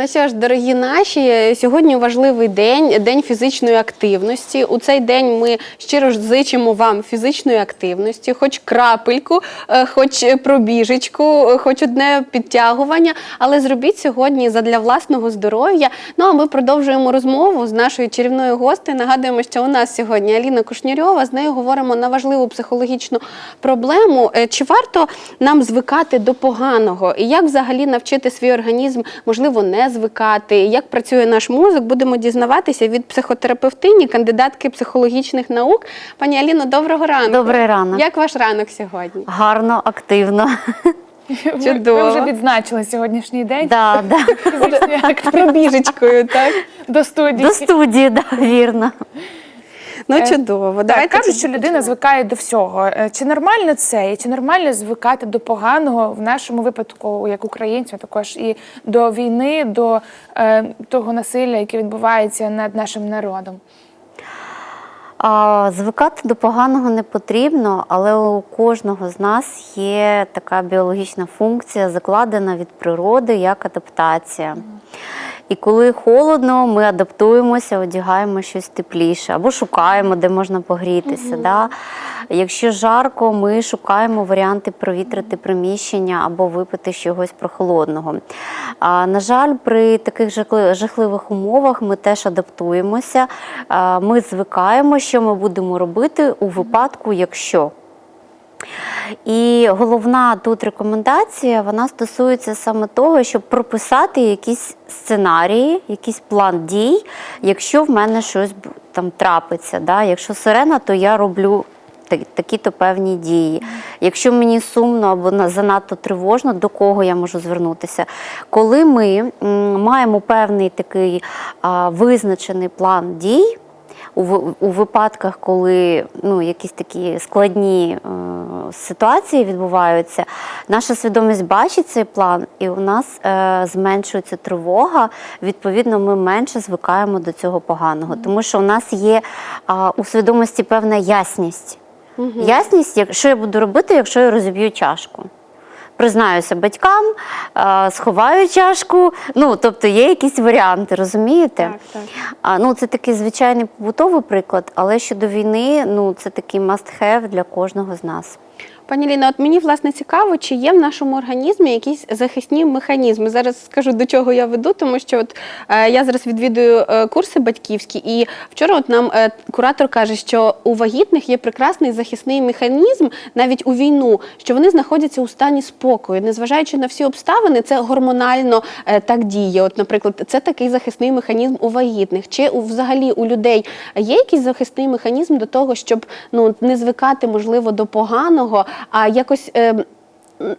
Ну що ж, дорогі наші, сьогодні важливий день, день фізичної активності. У цей день ми щиро ж зичимо вам фізичної активності, хоч крапельку, е, хоч пробіжечку, е, хоч одне підтягування. Але зробіть сьогодні задля власного здоров'я. Ну а ми продовжуємо розмову з нашою чарівною гостею. Нагадуємо, що у нас сьогодні Аліна Кушнірьова. З нею говоримо на важливу психологічну проблему. Е, Чи варто нам звикати до поганого? І як взагалі навчити свій організм, можливо, не звикати? Як працює наш мозок? Будемо дізнаватися від психотерапевтині, кандидатки психологічних наук. Пані Аліно, доброго ранку. Добрий ранок. Як ваш ранок сьогодні? Гарно, активно. Чудово. Ви вже відзначили сьогоднішній день Да, да. Пробіжечкою, так? до студії. До студії, да, вірно. Ну Е, чудово. Так, Давайте кажуть, що людина почнемо. звикає до всього. Е, Чи нормально це? І чи нормально звикати до поганого в нашому випадку, як українців, також і до війни, до е, того насилля, яке відбувається над нашим народом? А, звикати до поганого не потрібно, але у кожного з нас є така біологічна функція, закладена від природи як адаптація. І коли холодно, ми адаптуємося, одягаємо щось тепліше або шукаємо, де можна погрітися. Да? Якщо жарко, ми шукаємо варіанти провітрити приміщення або випити чогось прохолодного. А, на жаль, при таких жахливих умовах ми теж адаптуємося, а, ми звикаємо, що ми будемо робити у випадку, якщо. І головна тут рекомендація вона стосується саме того, щоб прописати якісь сценарії, якийсь план дій, якщо в мене щось там трапиться. Да? Якщо сирена, то я роблю такі-то певні дії. Якщо мені сумно або на- занадто тривожно, до кого я можу звернутися? Коли ми маємо певний такий визначений план дій. У, у випадках, коли ну, якісь такі складні е, ситуації відбуваються, наша свідомість бачить цей план, і у нас е, зменшується тривога. Відповідно, ми менше звикаємо до цього поганого, тому що у нас є а, у свідомості певна ясність. Ясність, як- що я буду робити, якщо я розіб'ю чашку. Признаюся батькам, е, сховаю чашку. Ну, тобто є якісь варіанти, розумієте? Так, так. А, ну, це такий звичайний побутовий приклад, але щодо війни, ну це такий must-have для кожного з нас. Пані Ліна, от мені власне цікаво, чи є в нашому організмі якісь захисні механізми. Зараз скажу до чого я веду, тому що от е, я зараз відвідую е, курси батьківські, і вчора от нам е, куратор каже, що у вагітних є прекрасний захисний механізм навіть у війну, що вони знаходяться у стані спокою, незважаючи на всі обставини, це гормонально е, так діє. От, наприклад, це такий захисний механізм у вагітних. Чи у взагалі у людей є якийсь захисний механізм до того, щоб ну не звикати можливо до поганого, а якось. Е,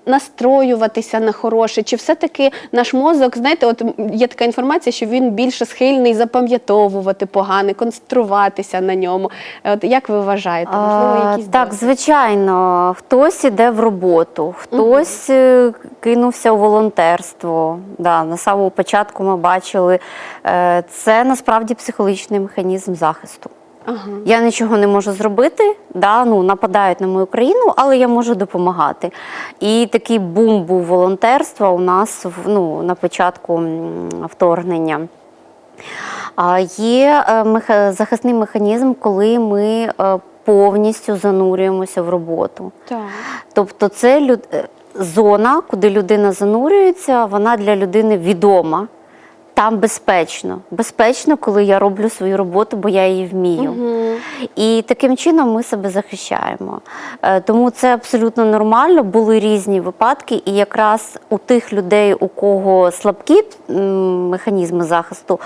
Настроюватися на хороше, чи все-таки наш мозок, знаєте, от є така інформація, що він більше схильний запам'ятовувати погане, концентруватися на ньому. От як ви вважаєте? Можливо, А, якісь так, звичайно, хтось іде в роботу, хтось е, кинувся у волонтерство. Да, на самому початку ми бачили, е, це насправді психологічний механізм захисту. Ага. Я нічого не можу зробити, да, ну, нападають на мою країну, але я можу допомагати. І такий бум був волонтерства у нас ну, на початку вторгнення. А Є е, захисний механізм, коли ми е, повністю занурюємося в роботу. Так. Тобто це люд... е, зона, куди людина занурюється, вона для людини відома. Там безпечно. Безпечно, коли я роблю свою роботу, бо я її вмію. І таким чином ми себе захищаємо. Е, Тому це абсолютно нормально. Були різні випадки, і якраз у тих людей, у кого слабкі механізми захисту,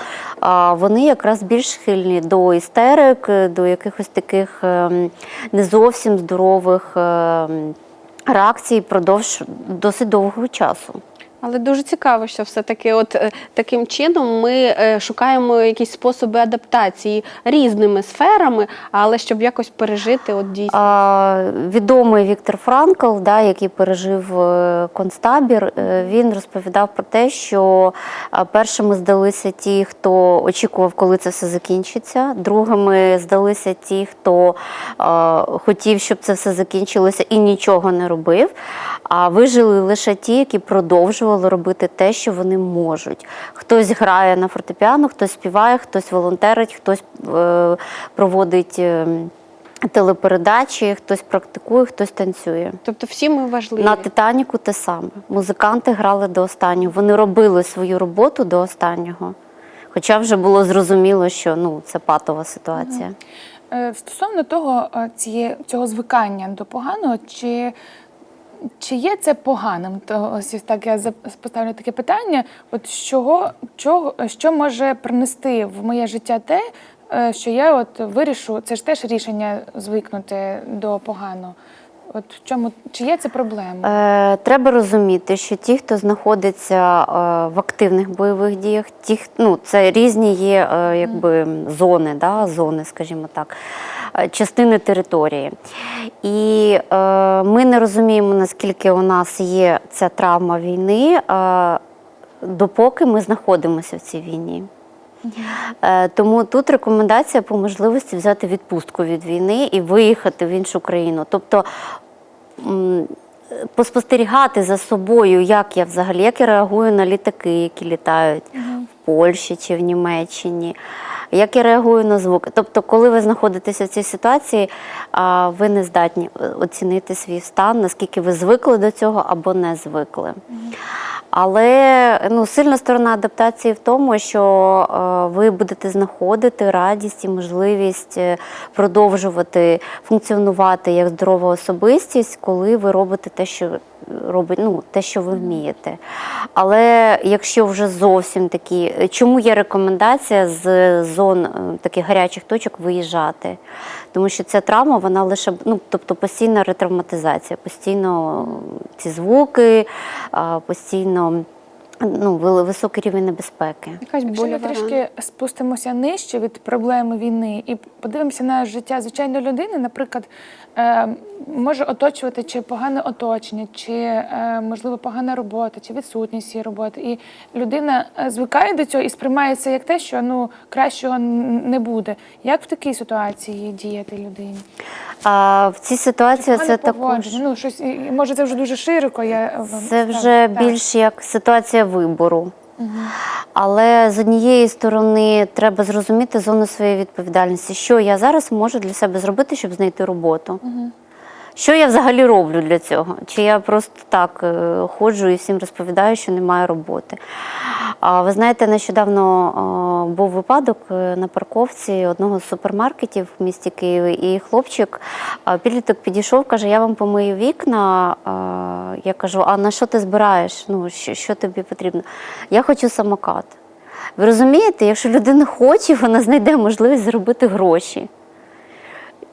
вони якраз більш схильні до істерик, е, до якихось таких ем, не зовсім здорових ем, реакцій впродовж досить довгого часу. Але дуже цікаво, що все-таки от е, таким чином ми е, шукаємо якісь способи адаптації різними сферами, але щоб якось пережити от дійсно. А, відомий Віктор Франкл, да, який пережив е, концтабір, він розповідав про те, що першими здалися ті, хто очікував, коли це все закінчиться. Другими здалися ті, хто а, хотів, щоб це все закінчилося і нічого не робив. А вижили лише ті, які продовжували продовжували робити те, що вони можуть. Хтось грає на фортепіано, хтось співає, хтось волонтерить, хтось е, проводить. е, Телепередачі, хтось практикує, хтось танцює. Тобто всі ми важливі. На Титаніку те саме. Музиканти грали до останнього. Вони робили свою роботу до останнього. Хоча вже було зрозуміло, що ну, це патова ситуація. Е, Стосовно того, е, ціє, цього звикання до поганого, чи, чи є це поганим? То ось так я поставлю таке питання: от чого, чого, що може принести в моє життя те, е, що я от вирішу, це ж теж рішення звикнути до поганого. От в чому чи є це проблема? Е, треба розуміти, що ті, хто знаходиться е, в активних бойових діях, ті, ну, це різні є е, якби, зони, да, зони, скажімо так, частини території. І е, ми не розуміємо, наскільки у нас є ця травма війни, е, допоки ми знаходимося в цій війні. Е, Тому тут рекомендація по можливості взяти відпустку від війни і виїхати в іншу країну. Тобто поспостерігати за собою, як я взагалі, як я реагую на літаки, які літають Польщі чи в Німеччині. Як я реагую на звуки? Тобто, коли ви знаходитеся в цій ситуації, ви не здатні е, оцінити свій стан, наскільки ви звикли до цього або не звикли. Але ну, сильна сторона адаптації в тому, що е, ви будете знаходити радість і можливість е, продовжувати функціонувати як здорова особистість, коли ви робите те, що робить, ну, те, що ви вмієте. Але якщо вже зовсім такі, чому є рекомендація з зон е, таких гарячих точок виїжджати? Тому що ця травма, вона лише ну, тобто постійна ретравматизація, постійно ці звуки, постійно ну, високий рівень небезпеки. Якась Якщо ми трішки спустимося нижче від проблеми війни і подивимося на життя звичайної людини, наприклад, е, може оточувати чи погане оточення, чи е, можливо погана робота, чи відсутність цієї роботи. І людина е, звикає до цього і сприймає це як те, що ну кращого не буде. Як в такій ситуації діяти людині? А в цій ситуації це також. Ну щось може це вже дуже широко. Я вам Це вже Так. більш як ситуація вибору. Але з однієї сторони треба зрозуміти зону своєї відповідальності, що я зараз можу для себе зробити, щоб знайти роботу. Що я взагалі роблю для цього? Чи я просто так е, ходжу і всім розповідаю, що немає роботи? А ви знаєте, нещодавно був випадок е, на парковці одного з супермаркетів в місті Києві, і хлопчик, підліток підійшов, каже: Я вам помию вікна. Я кажу, а на що ти збираєш? Ну, що, що тобі потрібно? Я хочу самокат. Ви розумієте, якщо людина хоче, вона знайде можливість заробити гроші.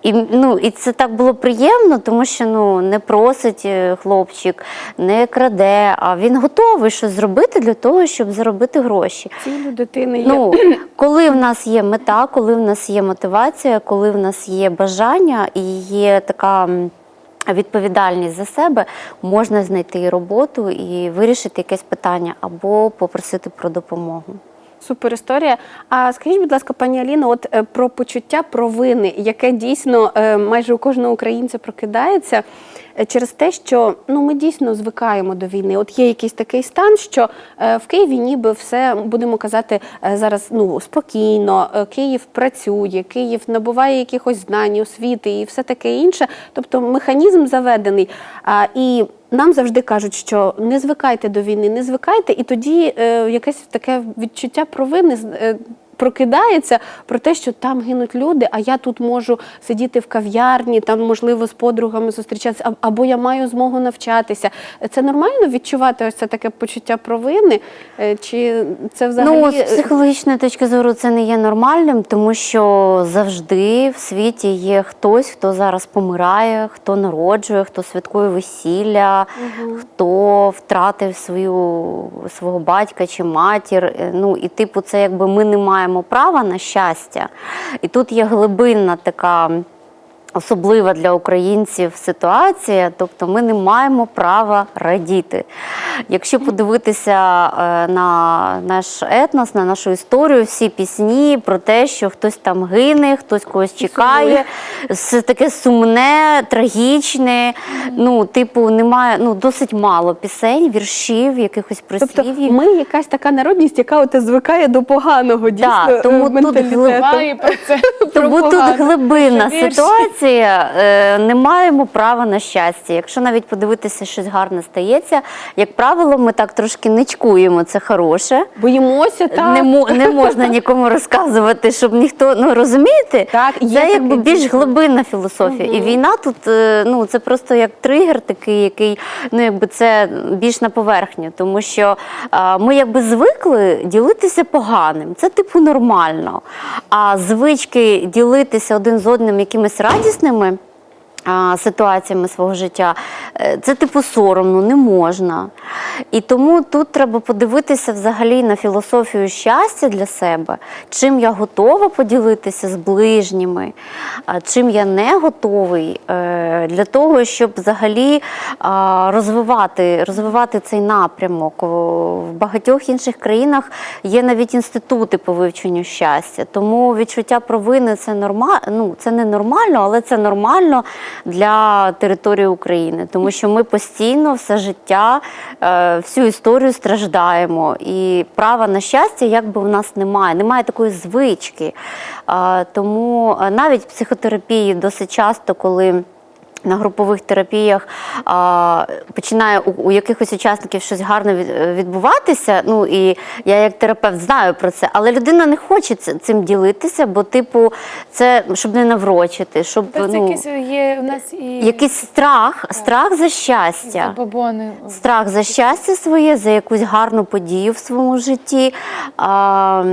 І, ну, і це так було приємно, тому що ну, не просить е, хлопчик, не краде, а він готовий щось зробити для того, щоб заробити гроші. Цілю дитини є. Ну, коли в нас є мета, коли в нас є мотивація, коли в нас є бажання і є така відповідальність за себе, можна знайти і роботу і вирішити якесь питання або попросити про допомогу. Супер історія. А скажіть, будь ласка, пані Аліно, от е, про почуття провини, яке дійсно е, майже у кожного українця прокидається е, через те, що ну ми дійсно звикаємо до війни. От є якийсь такий стан, що в Києві ніби все будемо казати зараз ну спокійно. Київ працює, Київ набуває якихось знань, освіти і все таке інше. Тобто механізм заведений. І нам завжди кажуть, що не звикайте до війни, не звикайте, і тоді е, якесь таке відчуття провини е, прокидається про те, що там гинуть люди, а я тут можу сидіти в кав'ярні, там можливо з подругами зустрічатися, або я маю змогу навчатися. Це нормально відчувати ось це таке почуття провини? Е, Чи це взагалі Ну, з психологічної точки зору це не є нормальним, тому що завжди в світі є хтось, хто зараз помирає, хто народжує, хто святкує весілля, хто втратив свою, свого батька чи матір. Е, Ну, і типу, це якби ми не маємо права на щастя. І тут є глибинна така. Особлива для українців ситуація, тобто ми не маємо права радіти. Якщо подивитися е, на наш етнос, на нашу історію, всі пісні про те, що хтось там гине, хтось когось чекає, все таке сумне, трагічне. Ну, типу, немає ну досить мало пісень, віршів, якихось Тобто ми якась така народність, яка от звикає до поганого дійсно Да, тому е, тут глиб- про це. Тому тут глибинна ситуація. Е, не маємо права на щастя. Якщо навіть подивитися, щось гарне стається, як правило, ми так трошки ничкуємо. Це хороше. Боїмося так. Не, мо- не можна нікому розказувати, щоб ніхто ну розумієте, Так, є це якби більш глибинна філософія. І війна тут е, ну це просто як тригер, такий, який ну якби це більш на поверхню, тому що а, ми якби звикли ділитися поганим. Це типу нормально. А звички ділитися один з одним якимись радісними. А, Ситуаціями свого життя, е, це типу соромно, не можна. І тому тут треба подивитися взагалі на філософію щастя для себе, чим я готова поділитися з ближніми, чим я не готовий е, для того, щоб взагалі розвивати, розвивати цей напрямок. В багатьох інших країнах є навіть інститути по вивченню щастя. Тому відчуття провини це норма... ну, це не нормально, але це нормально для території України, тому що ми постійно все життя, е, всю історію страждаємо. І права на щастя, якби в нас немає, немає такої звички. Е, Тому е, навіть психотерапії досить часто, коли на групових терапіях а, починає у, у якихось учасників щось гарне відбуватися. Ну і я як терапевт знаю про це, але людина не хоче цим ділитися, бо, типу, це щоб не наврочити, щоб це ну, якийсь є у нас і якийсь страх, страх за щастя. забобони. Страх за щастя своє, за якусь гарну подію в своєму житті. А,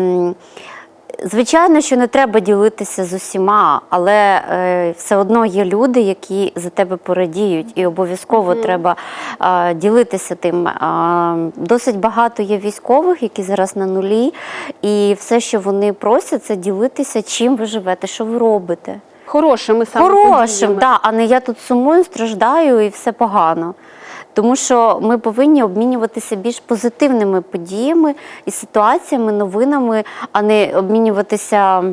Звичайно, що не треба ділитися з усіма, але е, все одно є люди, які за тебе порадіють, і обов'язково треба е, ділитися тим. Е, досить багато є військових, які зараз на нулі, і все, що вони просять, це ділитися, чим ви живете, що ви робите. Хорошими саме Хорошим, подіями. да, а не я тут сумую, страждаю і все погано. Тому що ми повинні обмінюватися більш позитивними подіями і ситуаціями, новинами, а не обмінюватися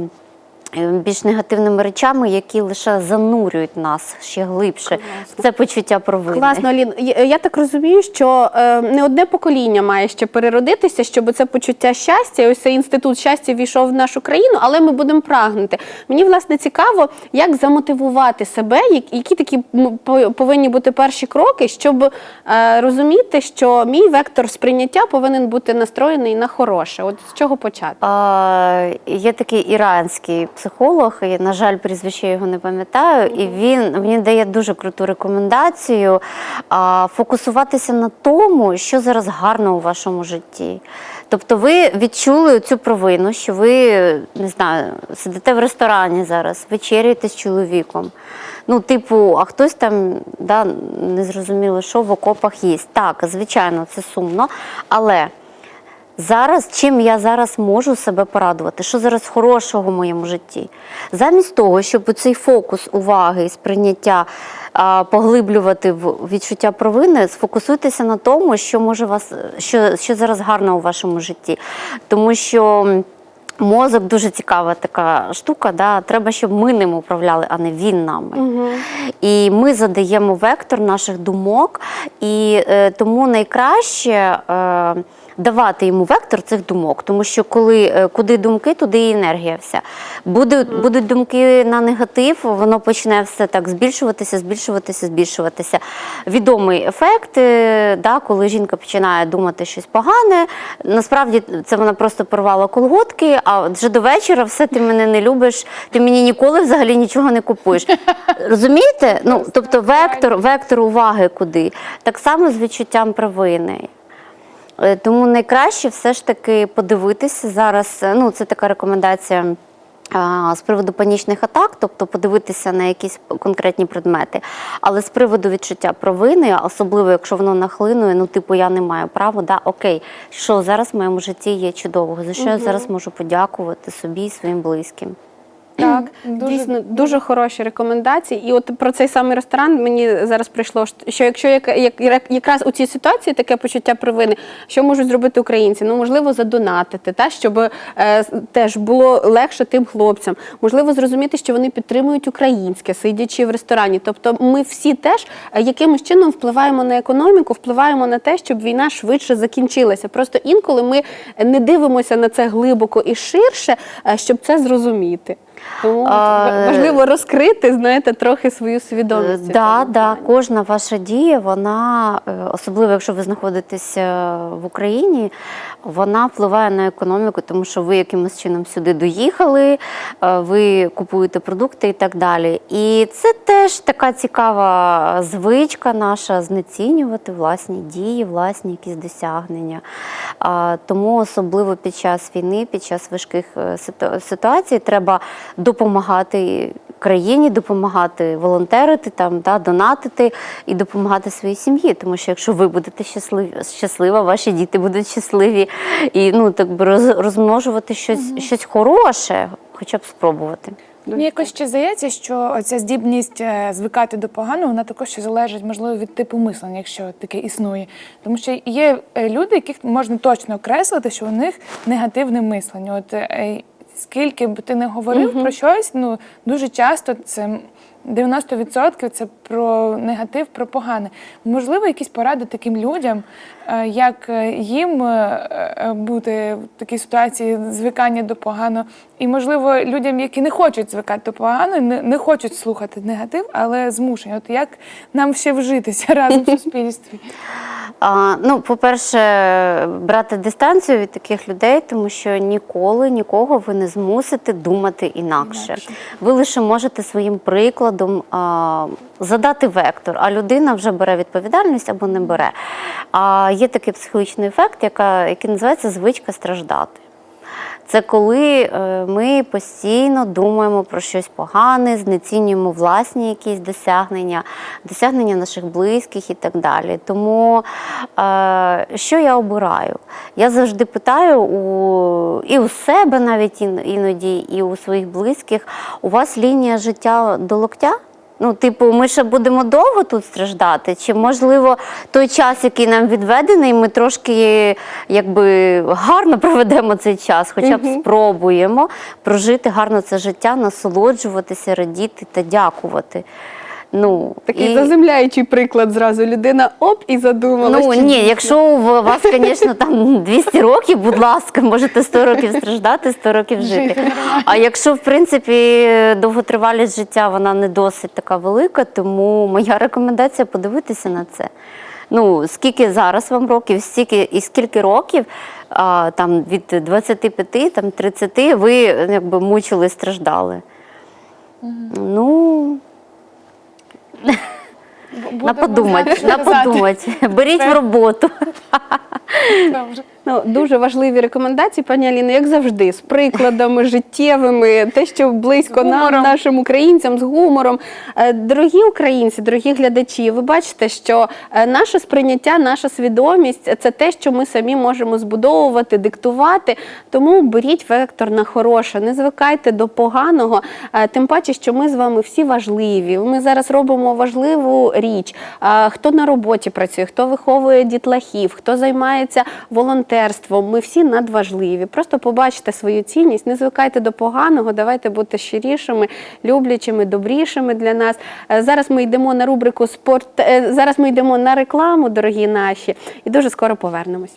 більш негативними речами, які лише занурюють нас ще глибше. в Це почуття провини. Класно, Алін. Я так розумію, що е, не одне покоління має ще переродитися, щоб це почуття щастя, ось цей інститут щастя війшов в нашу країну, але ми будемо прагнути. Мені власне цікаво, як замотивувати себе, які такі повинні бути перші кроки, щоб е, розуміти, що мій вектор сприйняття повинен бути настроєний на хороше. От з чого почати? А, є такий іранський психолог, і, на жаль, прізвище його не пам'ятаю, і він мені дає дуже круту рекомендацію а, фокусуватися на тому, що зараз гарно у вашому житті. Тобто ви відчули цю провину, що ви не знаю, сидите в ресторані зараз, вечеряєте з чоловіком. Ну, типу, а хтось там да, не зрозуміло, що в окопах їсть. Так, звичайно, це сумно, але. Зараз чим я зараз можу себе порадувати? Що зараз хорошого в моєму житті? Замість того, щоб цей фокус уваги і сприйняття а, поглиблювати в відчуття провини, сфокусуйтеся на тому, що може вас, що, що зараз гарно у вашому житті. Тому що. Мозок дуже цікава така штука. Да? Треба, щоб ми ним управляли, а не він нами. І ми задаємо вектор наших думок, і е, тому найкраще е, давати йому вектор цих думок, тому що коли е, куди думки, туди і енергія вся. Буде, Будуть думки на негатив, воно почне все так збільшуватися, збільшуватися, збільшуватися. Відомий ефект, е, да, коли жінка починає думати щось погане. Насправді це вона просто порвала колготки, а вже до вечора все ти мене не любиш, ти мені ніколи взагалі нічого не купуєш. Розумієте? Ну, тобто вектор, вектор уваги куди. Так само з відчуттям провини. Е, Тому найкраще все ж таки подивитися зараз. е, Ну, це така рекомендація. З приводу панічних атак, тобто подивитися на якісь конкретні предмети, але з приводу відчуття провини, особливо якщо воно нахлинує, ну типу я не маю права, да, окей, що зараз в моєму житті є чудового, за що я зараз можу подякувати собі і своїм близьким. Так, дуже- Дійсно, дуже хороші рекомендації. І от про цей самий ресторан мені зараз прийшло, що якщо як, як, якраз у цій ситуації таке почуття провини, що можуть зробити українці? Ну, можливо, задонатити, та, щоб е, теж було легше тим хлопцям. Можливо, зрозуміти, що вони підтримують українське, сидячи в ресторані. Тобто ми всі теж е, якимось чином впливаємо на економіку, впливаємо на те, щоб війна швидше закінчилася. Просто інколи ми не дивимося на це глибоко і ширше, е, щоб це зрозуміти. Тому А, важливо розкрити, знаєте, трохи свою свідомість. Е, Да, да, кожна ваша дія, вона, е, особливо якщо ви знаходитеся в Україні, вона впливає на економіку, тому що ви якимось чином сюди доїхали, е, ви купуєте продукти і так далі. І це теж така цікава звичка наша знецінювати власні дії, власні якісь досягнення. Тому особливо під час війни, під час важких е, ситуацій, треба допомагати країні, допомагати волонтерити, там, да, донатити і допомагати своїй сім'ї. Тому що якщо ви будете щасливі, щаслива, ваші діти будуть щасливі і ну, так би роз, розмножувати щось, щось хороше, хоча б спробувати. Мені якось ще здається, що ця здібність е, звикати до поганого, вона також ще залежить, можливо, від типу мислення, якщо таке існує. Тому що є е, люди, яких можна точно окреслити, що у них негативне мислення. От е, скільки б ти не говорив про щось, ну дуже часто це. 90% це про негатив, про погане. Можливо, якісь поради таким людям, е, як е, їм е, бути в такій ситуації звикання до поганого, і можливо людям, які не хочуть звикати до поганого, не, не хочуть слухати негатив, але змушені. От як нам ще вжитися разом в суспільстві? А, ну, по-перше, брати дистанцію від таких людей, тому що ніколи нікого ви не змусите думати інакше. Інакше. Ви лише можете своїм прикладом а, задати вектор, а людина вже бере відповідальність або не бере. А є такий психологічний ефект, який називається звичка страждати. Це коли е, ми постійно думаємо про щось погане, знецінюємо власні якісь досягнення, досягнення наших близьких і так далі. Тому е, що я обираю? Я завжди питаю у, і у себе навіть іноді, і у своїх близьких, у вас лінія життя до локтя? Ну, типу, ми ще будемо довго тут страждати? Чи можливо той час, який нам відведений, ми трошки якби гарно проведемо цей час, хоча б спробуємо прожити гарно це життя, насолоджуватися, радіти та дякувати. Ну, Такий і- заземляючий приклад зразу. Людина оп і задумалась. Ну чи ні, якщо у вас, звісно, там 200 років, будь ласка, можете 100 років страждати, 100 років жити. А якщо в принципі довготривалість життя вона не досить така велика, тому моя рекомендація подивитися на це. Ну, скільки зараз вам років, стільки і скільки років, а, там від 25, там 30, ви якби мучили, страждали. Ну, Будемо на подумати, на подумати. Беріть в роботу. Добре. Ну, дуже важливі рекомендації, пані Аліно, як завжди, з прикладами життєвими, те, що близько нам, нашим українцям, з гумором. Е, Дорогі українці, дорогі глядачі, ви бачите, що е, наше сприйняття, наша свідомість це те, що ми самі можемо збудовувати, диктувати. Тому беріть вектор на хороше, не звикайте до поганого. Е, Тим паче, що ми з вами всі важливі. Ми зараз робимо важливу річ. Хто на роботі працює, хто виховує дітлахів, хто займається волонтерством. Ми всі надважливі. Просто побачте свою цінність, не звикайте до поганого. Давайте бути щирішими, люблячими, добрішими для нас. Е, Зараз ми йдемо на рубрику спорт. е, Зараз ми йдемо на рекламу, дорогі наші, і дуже скоро повернемось.